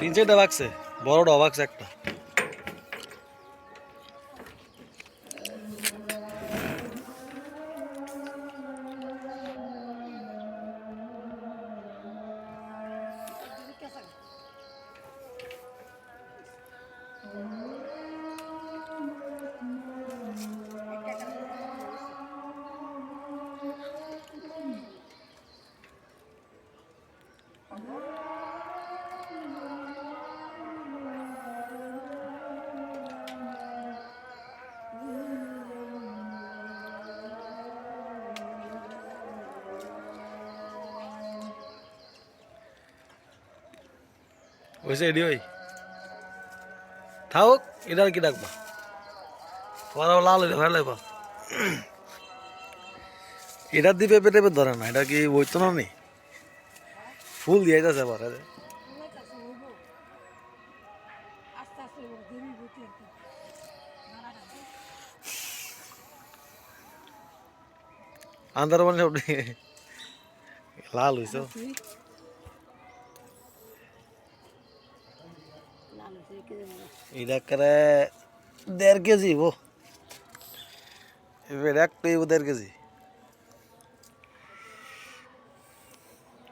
তিন চারটা বাগছে বড়টা বাগছে একটা। হয়েছে এডি ওই থাক এটা কি ডাকবা? তোমার লাল হইলে ভালো লাগবা। এটার দিয়ে পেঁপে টেপে ধরে না, এটা কি বইতো না নি? ফুল দিয়ে যাচ্ছে আবার আন্দার মানে লাল হইছো। এটা করে দেড় কেজি বো এবার একটা ইবো দেড় কেজি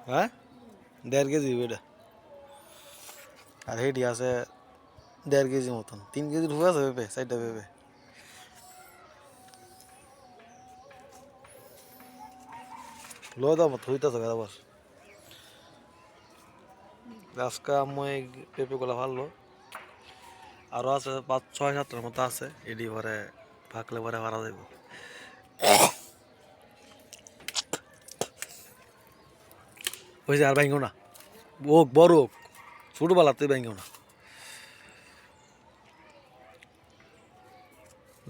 হ্যাঁ দেড় কেজি এটা আর হেডি আছে দেড় কেজি মতন তিন কেজি ঢুকে আছে পেঁপে সাইডটা পেঁপে লো দাম হইতেছে আবার আজকে আমি পেঁপে গুলা ভালো আরও আছে পাঁচ, ছয় সাতটার মতো আছে। এডি পরে ফাঁকলে পরে ভাড়া দেব হয়েছে আর ব্যাঙ্গো না। ওক, বড় ওক। ছোটবেলাতে ব্যাঙ্গো না।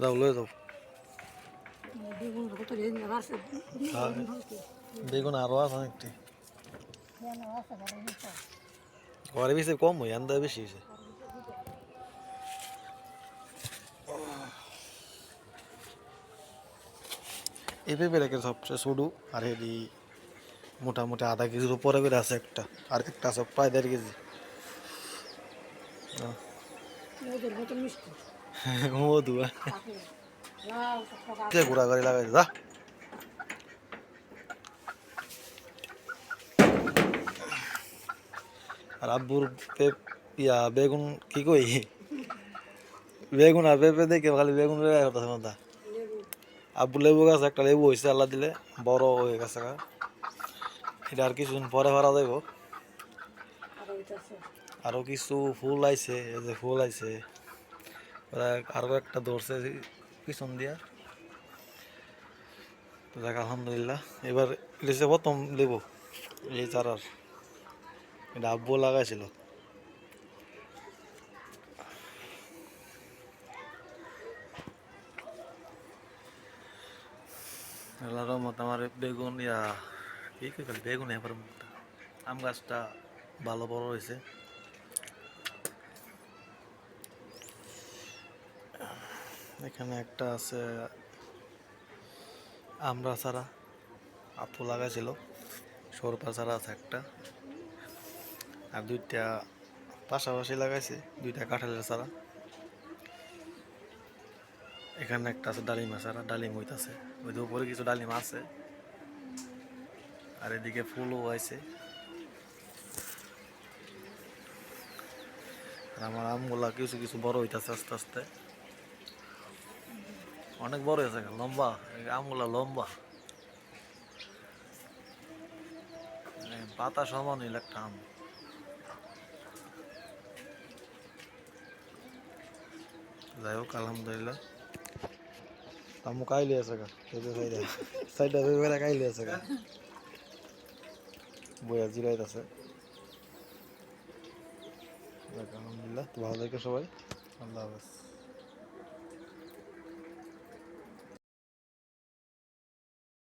যাও, লয়ে যাও। কত রেঞ্জ আছে অনেকটি। ঘরে বেশি কম হয় আন্দা বেশি হয়েছে। এই পেঁপেটাকে সবচেয়ে ছোটো। আর এটি মোটামুটি আধা কেজির উপরে করে আছে একটা আর একটা আছে প্রায় দেড় কেজি। মধু থাকে লাল টকটকা কে ঘোরা গাড়ি লাগাই যা। আর আব্বুর ইয়া বেগুন কি কই? বেগুন আর পেঁপে দেখে খালি বেগুন লেবু আব্বু লেবু গাছ একটা লেবু হয়েছে আল্লাহ দিলে। বড় হয়ে গেছে। এটা আর কিছুদিন পরে ভাড়া দেব। আর হইতাছে আরও কিছু ফুল আইছে, এই যে ফুল আইছে। ওরা আরও একটা ধরছে পিছন দিয়া। দেখ, আলহামদুলিল্লাহ। এবার লিখছে প্রথম লেবু, এই চারার। এটা আব্বু লাগাইছিল। আল্লাহর রহমত আমার বেগুন ইয়া কি খালি বেগুন এবার আম গাছটা ভালো বড় হয়েছে এখানে একটা আছে আমরা ছাড়া আপু লাগাইছিল সরপা ছাড়া আছে একটা আর দুইটা পাশাপাশি লাগাইছে দুইটা কাঁঠালের ছাড়া এখানে একটা আছে ডালিম ছাড়া ডালিম হইতাছে। ওই উপরে কিছু ডালিম আছে। আর এদিকে ফুলও হয়েছে আর আমার আমগুলা কিছু কিছু বড় হইতাছে আস্তে আস্তে। অনেক বড় হয়েছে লম্বা। আমগুলা লম্বা। পাতা সমান হইল একটা আম। যাই হোক, আলহামদুলিল্লাহ। আমু কাইলে আছে গা পেঁপে সাইডে সাইডে পেঁপে কাইলে আছে গা। বইয়া জিরাইতেছে। আলহামদুলিল্লাহ, তো ভালো থাকে সবাই। আল্লাহ হাফেজ।